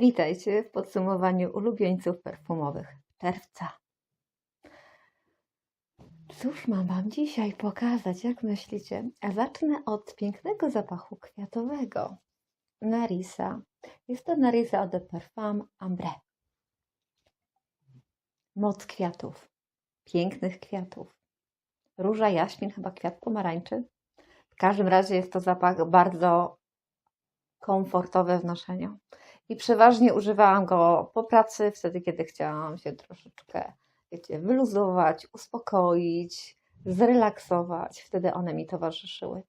Witajcie w podsumowaniu ulubieńców perfumowych czerwca. Cóż mam Wam dzisiaj pokazać, jak myślicie? Zacznę od pięknego zapachu kwiatowego. Narisa. Jest to Narisa de Parfum Ambre. Moc kwiatów. Pięknych kwiatów. Róża, jaśmin, chyba kwiat pomarańczy. W każdym razie jest to zapach bardzo komfortowy w noszeniu. I przeważnie używałam go po pracy, wtedy, kiedy chciałam się troszeczkę, wiecie, wyluzować, uspokoić, zrelaksować. Wtedy one mi towarzyszyły.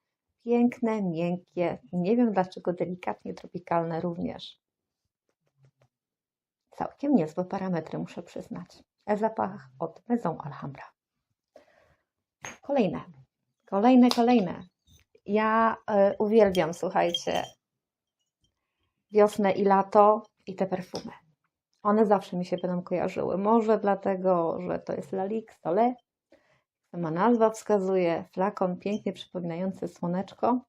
Piękne, miękkie, nie wiem dlaczego delikatnie tropikalne również. Całkiem niezłe parametry, muszę przyznać. Zapach od Maison Alhambra. Kolejne, kolejne, kolejne. Ja y, uwielbiam, słuchajcie, wiosnę i lato i te perfumy. One zawsze mi się będą kojarzyły. Może dlatego, że to jest Lalique Soleil. Sama nazwa wskazuje. Flakon pięknie przypominający słoneczko.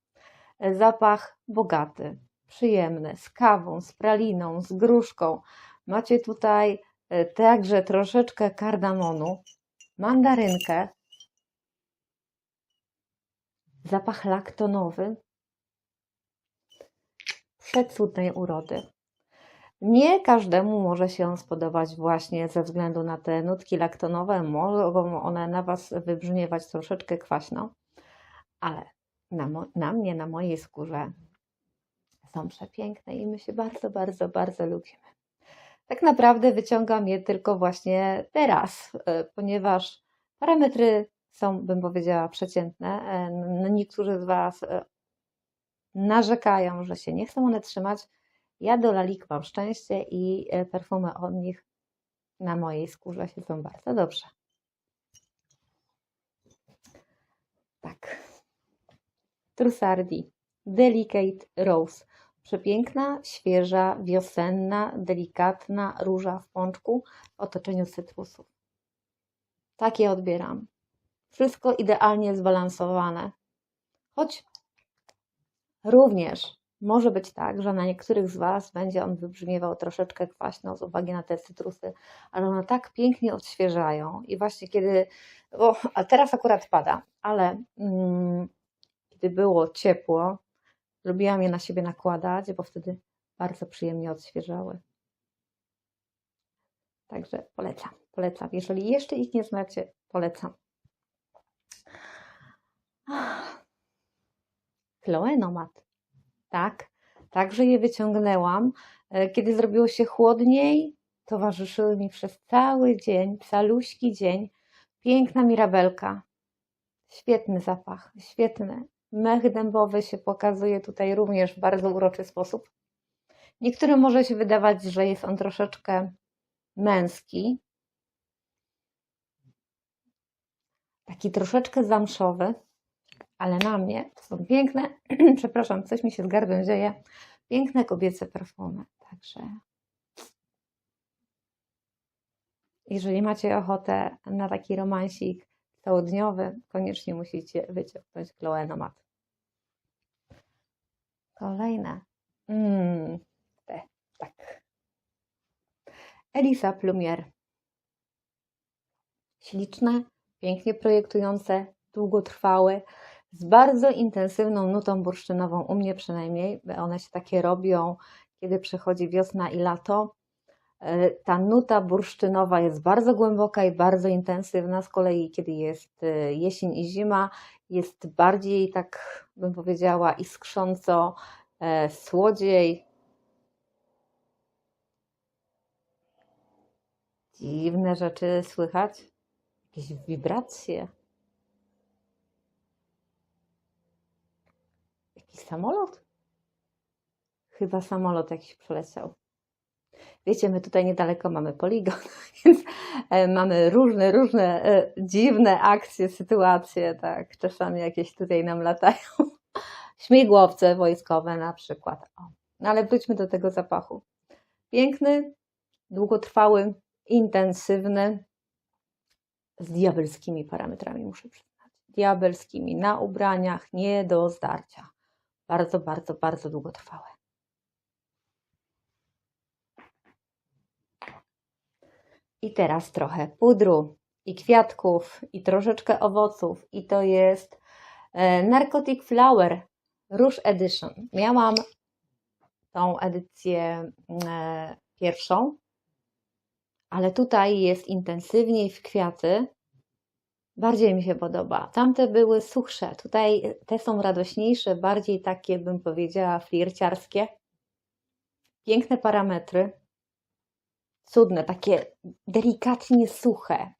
Zapach bogaty, przyjemny, z kawą, z praliną, z gruszką. Macie tutaj e, także troszeczkę kardamonu, mandarynkę, zapach laktonowy, przecudnej urody. Nie każdemu może się spodobać właśnie ze względu na te nutki laktonowe. Mogą one na Was wybrzmiewać troszeczkę kwaśno, ale na, na mnie, na mojej skórze są przepiękne i my się bardzo, bardzo, bardzo lubimy. Tak naprawdę wyciągam je tylko właśnie teraz, e, ponieważ parametry są, bym powiedziała, przeciętne. E, no, Niektórzy z Was e, narzekają, że się nie chcą one trzymać. Ja do Lalik mam szczęście i e, perfumy od nich na mojej skórze siedzą bardzo dobrze. Tak. Trussardi Delicate Rose. Przepiękna, świeża, wiosenna, delikatna róża w pączku w otoczeniu cytrusów. Takie odbieram. Wszystko idealnie zbalansowane. Choć Również może być tak, że na niektórych z Was będzie on wybrzmiewał troszeczkę kwaśno z uwagi na te cytrusy, ale one tak pięknie odświeżają i właśnie kiedy, a teraz akurat pada, ale mm, kiedy było ciepło, lubiłam je na siebie nakładać, bo wtedy bardzo przyjemnie odświeżały. Także polecam, polecam. Jeżeli jeszcze ich nie znacie, polecam. Chloe Nomad. Tak, także je wyciągnęłam. E, Kiedy zrobiło się chłodniej, towarzyszyły mi przez cały dzień, caluśki dzień. Piękna mirabelka. Świetny zapach, świetny. Mech dębowy się pokazuje tutaj również w bardzo uroczy sposób. Niektórym może się wydawać, że jest on troszeczkę męski. Taki troszeczkę zamszowy ale na mnie to są piękne, przepraszam, coś mi się z gardłem dzieje, piękne kobiece perfumy. Także jeżeli macie ochotę na taki romansik całodniowy, koniecznie musicie wyciągnąć Chloe Nomad. Kolejne. Mm, te, tak. Elisa Plumier. Śliczne, pięknie projektujące, długotrwałe, z bardzo intensywną nutą bursztynową, u mnie przynajmniej, one się takie robią, kiedy przychodzi wiosna i lato. E, Ta nuta bursztynowa jest bardzo głęboka i bardzo intensywna, z kolei kiedy jest e, jesień i zima, jest bardziej, tak bym powiedziała, iskrząco, e, słodziej. Dziwne rzeczy słychać, jakieś wibracje. Samolot? Chyba samolot jakiś przeleciał. Wiecie, my tutaj niedaleko mamy poligon, więc e, mamy różne, różne e, dziwne akcje, sytuacje, tak, czasami jakieś tutaj nam latają. Śmigłowce wojskowe na przykład. O. No ale wróćmy do tego zapachu. Piękny, długotrwały, intensywny, z diabelskimi parametrami, muszę przyznać. Diabelskimi, na ubraniach, nie do zdarcia bardzo, bardzo, bardzo długotrwałe. I teraz trochę pudru i kwiatków i troszeczkę owoców i to jest e, Narcotic Flower Rouge Edition. Miałam tą edycję e, pierwszą, ale tutaj jest intensywniej w kwiaty. Bardziej mi się podoba. Tamte były suchsze, tutaj te są radośniejsze, bardziej takie, bym powiedziała, flirciarskie. Piękne parametry. Cudne, takie delikatnie suche.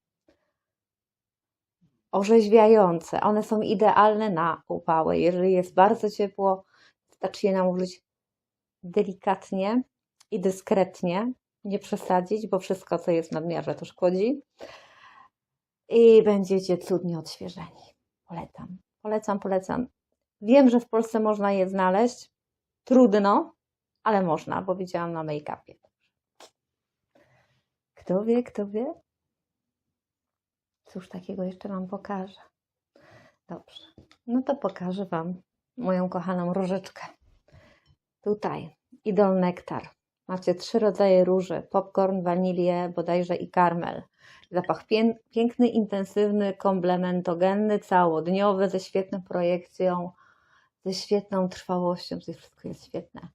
Orzeźwiające. One są idealne na upały. Jeżeli jest bardzo ciepło, wystarczy je nałożyć delikatnie i dyskretnie. Nie przesadzić, bo wszystko, co jest w nadmiarze, to szkodzi i będziecie cudnie odświeżeni. Polecam, polecam, polecam. Wiem, że w Polsce można je znaleźć. Trudno, ale można, bo widziałam na make-upie. Kto wie, kto wie? Cóż takiego jeszcze Wam pokażę. Dobrze, no to pokażę Wam moją kochaną różyczkę. Tutaj Idol Nektar. Macie trzy rodzaje róży: popcorn, wanilię, bodajże i karmel. Zapach pię- piękny, intensywny, komplementogenny, całodniowy, ze świetną projekcją, ze świetną trwałością. To wszystko jest świetne.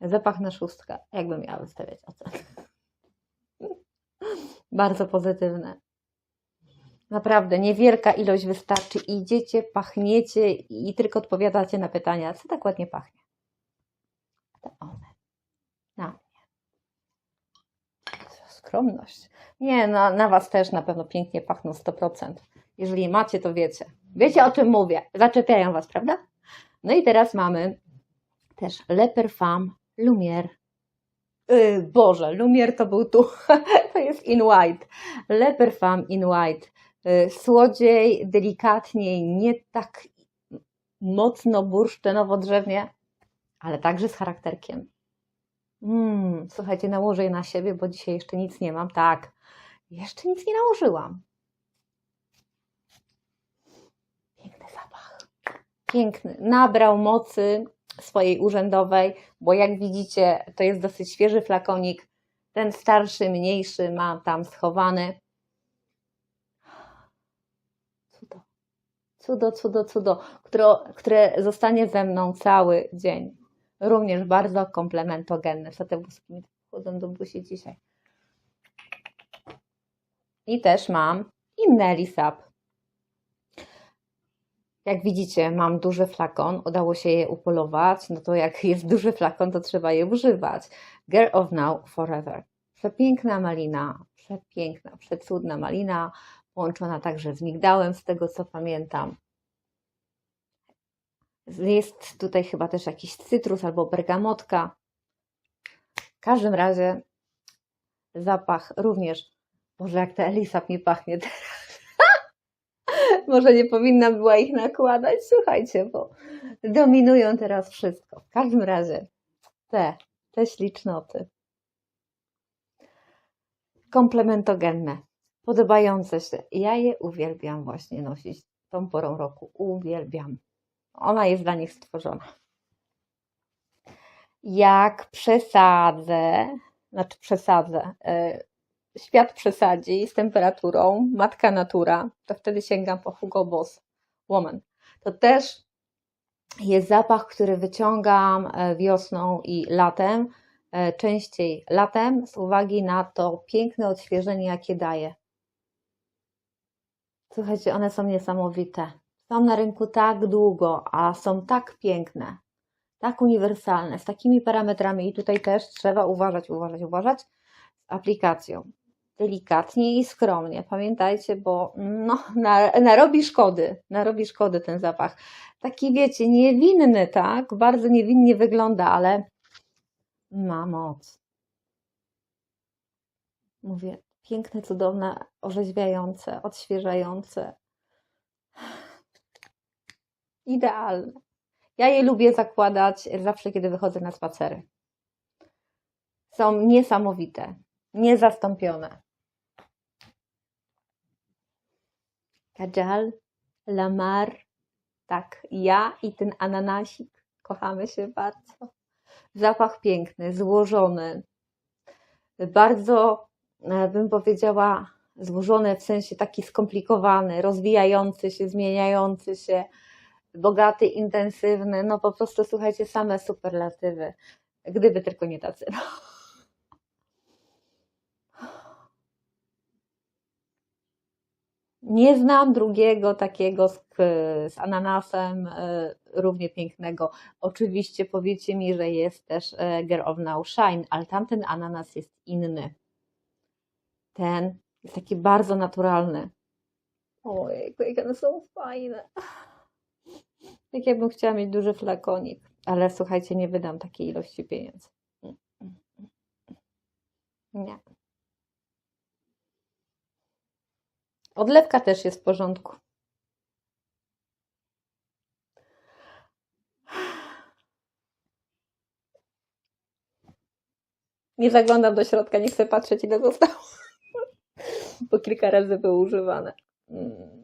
Zapach na szóstkę, jakbym miała wystawiać ocenę. Bardzo pozytywne. Naprawdę, niewielka ilość wystarczy. Idziecie, pachniecie i tylko odpowiadacie na pytania, co tak ładnie pachnie. To one. Na mnie. Skromność. Nie, na, na Was też na pewno pięknie pachną 100%. Jeżeli macie, to wiecie. Wiecie o czym mówię. Zaczepiają Was, prawda? No i teraz mamy też Le Parfum Lumière. Yy, Boże, Lumière to był tu. to jest In White. Le Parfum In White. Yy, słodziej, delikatniej, nie tak mocno bursztynowo-drzewnie, ale także z charakterkiem. Mm, słuchajcie, nałożę je na siebie, bo dzisiaj jeszcze nic nie mam. Tak, jeszcze nic nie nałożyłam. Piękny zapach. Piękny. Nabrał mocy swojej urzędowej, bo jak widzicie, to jest dosyć świeży flakonik. Ten starszy, mniejszy mam tam schowany. Cudo. Cudo, cudo, cudo, które, które zostanie ze mną cały dzień. Również bardzo komplementogenne. Co te włoski mi wchodzą do buzi dzisiaj. I też mam inne Lisap. Jak widzicie, mam duży flakon, udało się je upolować. No to jak jest duży flakon, to trzeba je używać. Girl of Now Forever. Przepiękna malina, przepiękna, przecudna malina, połączona także z migdałem, z tego co pamiętam. Jest tutaj chyba też jakiś cytrus albo bergamotka. W każdym razie zapach również. Boże, jak ta Elisab mi pachnie teraz. Może nie powinna była ich nakładać, słuchajcie, bo dominują teraz wszystko. W każdym razie te, te ślicznoty. Komplementogenne, podobające się. Ja je uwielbiam właśnie nosić tą porą roku. Uwielbiam. Ona jest dla nich stworzona. Jak przesadzę, znaczy przesadzę, yy, świat przesadzi z temperaturą, matka natura, to wtedy sięgam po Hugo Boss Woman. To też jest zapach, który wyciągam e, wiosną i latem, e, częściej latem, z uwagi na to piękne odświeżenie, jakie daje. Słuchajcie, one są niesamowite. Są na rynku tak długo, a są tak piękne, tak uniwersalne, z takimi parametrami i tutaj też trzeba uważać, uważać, uważać z aplikacją. Delikatnie i skromnie, pamiętajcie, bo no, na, narobi szkody, narobi szkody ten zapach. Taki wiecie, niewinny, tak? Bardzo niewinnie wygląda, ale ma moc. Mówię, piękne, cudowne, orzeźwiające, odświeżające. Idealne. Ja je lubię zakładać zawsze, kiedy wychodzę na spacery. Są niesamowite, niezastąpione. Kajal, Lamar, tak, ja i ten ananasik Kochamy się bardzo. Zapach piękny, złożony. Bardzo, e, bym powiedziała, złożony w sensie taki skomplikowany, rozwijający się, zmieniający się, bogaty, intensywny. No po prostu słuchajcie, same superlatywy. Gdyby tylko nie tacy. No. Nie znam drugiego takiego z, z ananasem e, równie pięknego. Oczywiście powiecie mi, że jest też e, Girl of Now Shine, ale tamten ananas jest inny. Ten jest taki bardzo naturalny. Ojej, jakie one są fajne. Jak ja bym chciała mieć duży flakonik, ale słuchajcie, nie wydam takiej ilości pieniędzy. Nie. Odlewka też jest w porządku. Nie zaglądam do środka, nie chcę patrzeć, ile zostało. Bo kilka razy były używane. Mm.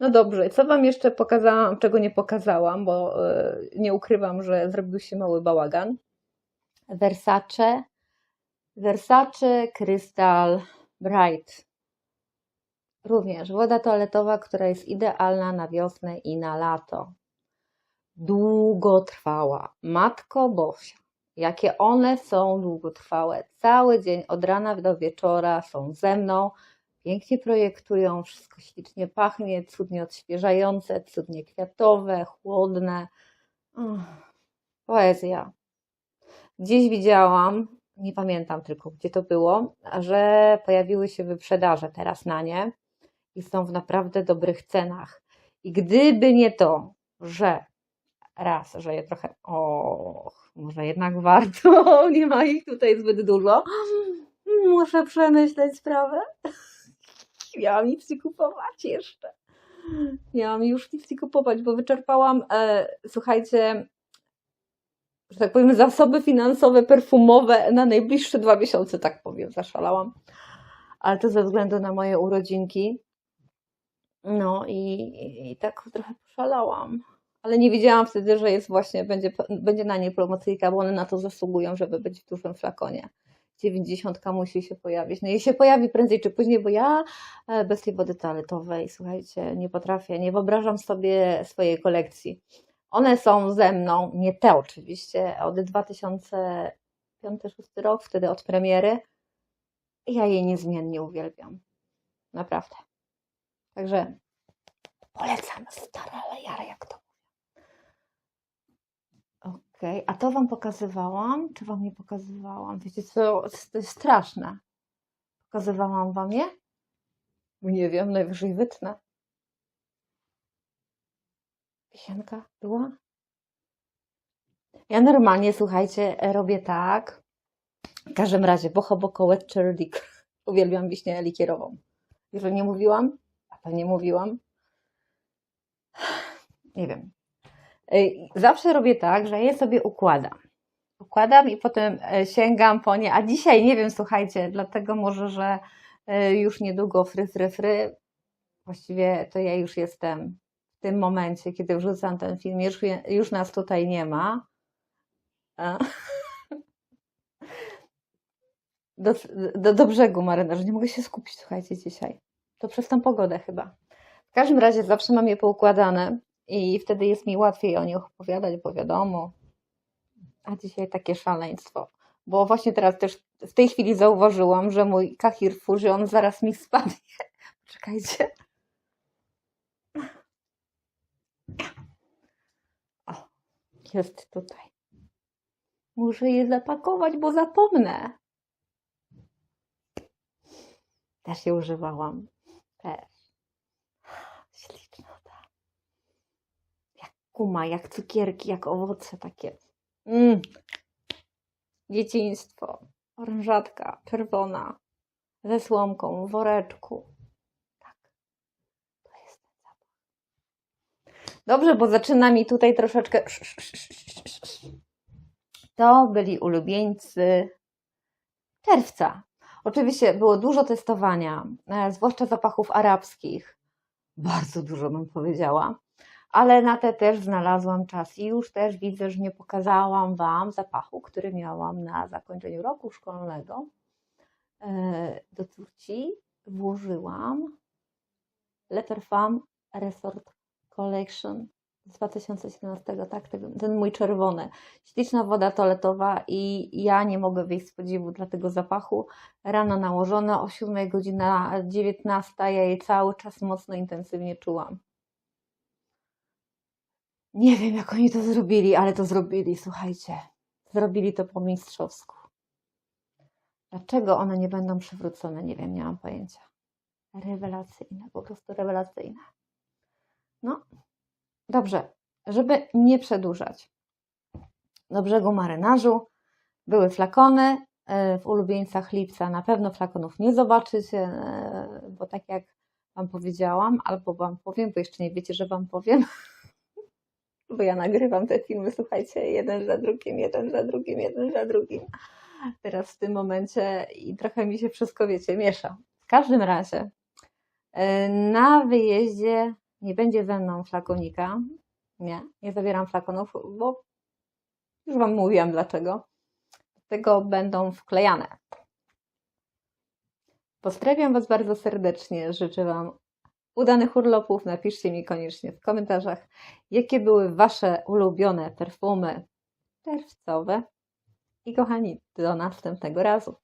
No dobrze, co Wam jeszcze pokazałam, czego nie pokazałam, bo e, nie ukrywam, że zrobił się mały bałagan. Versace, Versace Crystal Bright. Również woda toaletowa, która jest idealna na wiosnę i na lato. Długotrwała. Matko Bosia, jakie one są długotrwałe. Cały dzień od rana do wieczora są ze mną. Pięknie projektują, wszystko ślicznie pachnie, cudnie odświeżające, cudnie kwiatowe, chłodne. Poezja. Gdzieś widziałam, nie pamiętam tylko gdzie to było, że pojawiły się wyprzedaże teraz na nie i są w naprawdę dobrych cenach. I gdyby nie to, że raz, że je trochę, o, może jednak warto, nie ma ich tutaj zbyt dużo, muszę przemyśleć sprawę. Miałam nic nie kupować jeszcze. Miałam już nic nie kupować, bo wyczerpałam, e, słuchajcie, że tak powiem, zasoby finansowe, perfumowe na najbliższe dwa miesiące, tak powiem, zaszalałam. Ale to ze względu na moje urodzinki. No i, i tak trochę poszalałam. Ale nie wiedziałam wtedy, że jest właśnie, będzie, będzie na niej promocyjka, bo one na to zasługują, żeby być w dużym flakonie. 90 musi się pojawić. No i się pojawi prędzej czy później, bo ja e, bez tej wody toaletowej, słuchajcie, nie potrafię, nie wyobrażam sobie swojej kolekcji. One są ze mną, nie te oczywiście, od 2005-2006 rok, wtedy od premiery. Ja jej niezmiennie uwielbiam. Naprawdę. Także polecam stara lejara, jak to Okej, a to Wam pokazywałam, czy Wam nie pokazywałam? Wiecie co, to jest straszne. Pokazywałam Wam je? Nie wiem, najwyżej wytnę. Pisienka była? Ja normalnie, słuchajcie, robię tak. W każdym razie, boho boko wet cherry liquor. Uwielbiam wiśnię likierową. Jeżeli nie mówiłam, pewnie mówiłam. Nie wiem. Ej, Zawsze robię tak, że je sobie układam. Układam i potem e, sięgam po nie. A dzisiaj nie wiem, słuchajcie, dlatego może, że e, już niedługo fry, fry, fry. Właściwie to ja już jestem w tym momencie, kiedy wrzucam ten film. Już, już nas tutaj nie ma. Do, do, do brzegu marynarza. Nie mogę się skupić, słuchajcie, dzisiaj. To przez tą pogodę chyba. W każdym razie zawsze mam je poukładane i wtedy jest mi łatwiej o nich opowiadać, bo wiadomo. A dzisiaj takie szaleństwo. Bo właśnie teraz też w tej chwili zauważyłam, że mój Kahir Fusion zaraz mi spadnie. Czekajcie. O, jest tutaj. Muszę je zapakować, bo zapomnę. Też je używałam. Też. Śliczna ta. Jak kuma, jak cukierki, jak owoce takie. Mm. Dzieciństwo. Orężatka czerwona. Ze słomką w woreczku. Tak. Dobrze, bo zaczyna mi tutaj troszeczkę. To byli ulubieńcy czerwca. Oczywiście było dużo testowania, e, zwłaszcza zapachów arabskich. Bardzo dużo bym powiedziała. ale na te też znalazłam czas i już też widzę, że nie pokazałam Wam zapachu, który miałam na zakończeniu roku szkolnego. E, Do córci włożyłam Farm Resort Collection z 2017, tak, ten, ten mój czerwony. Śliczna woda toaletowa i ja nie mogę wyjść z podziwu dla tego zapachu. Rano nałożone, o 7 godzina 19, ja jej cały czas mocno intensywnie czułam. Nie wiem, jak oni to zrobili, ale to zrobili, słuchajcie. Zrobili to po mistrzowsku. Dlaczego one nie będą przywrócone? Nie wiem, nie mam pojęcia. Rewelacyjne, po prostu rewelacyjne. No, dobrze, żeby nie przedłużać. Do brzegu marynarzu były flakony. e, W ulubieńcach lipca na pewno flakonów nie zobaczycie, bo tak jak Wam powiedziałam, albo Wam powiem, bo jeszcze nie wiecie, że Wam powiem, bo ja nagrywam te filmy, słuchajcie, jeden za drugim, jeden za drugim, jeden za drugim. Teraz w tym momencie i trochę mi się wszystko, wiecie, miesza. W każdym razie e, na wyjeździe nie będzie ze mną flakonika. Nie, nie zabieram flakonów, bo już Wam mówiłam dlaczego. Tego będą wklejane. Pozdrawiam Was bardzo serdecznie. Życzę Wam udanych urlopów. Napiszcie mi koniecznie w komentarzach, jakie były Wasze ulubione perfumy czerwcowe. I kochani, do następnego razu.